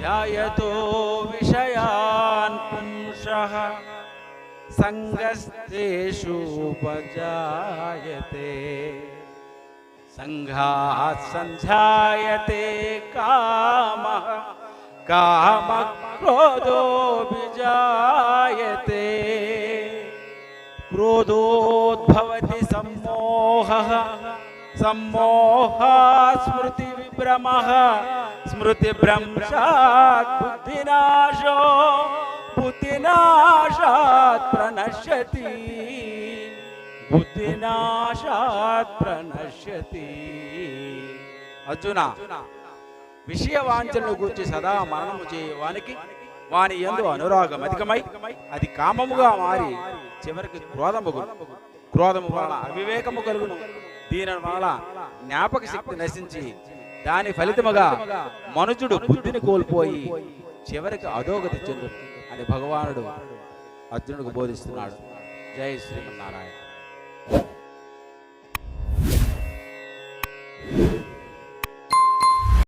ध्यायतो विषयान् पुंसः सङ्गस्तेषुपजायते सङ्घात् सञ्जायते कामः। कामक्रोधो विजायते क्रोधोद्भवति सम्मोहः। सम्मोहा स्मृतिविभ्रमः। स्मृतिभ्रंशात् बुद्धिनाशो बुद्धिनाशात् प्रणश्यति బుద్ధినాశాత్ ప్రణశ్యతి అర్జున విషయ వాంఛలను గూర్చి సదా మరణము చేయవానికి వాని యందు అనురాగం అధికమై అది కామముగా మారి చివరికి క్రోధము క్రోధము వలన అవివేకము కలుగును దీని వలన జ్ఞాపక శక్తి నశించి దాని ఫలితముగా మనుషుడు బుద్ధిని కోల్పోయి చివరికి అధోగతి చెందు అని భగవానుడు అర్జునుడికి బోధిస్తున్నాడు. జై శ్రీమన్నారాయణ.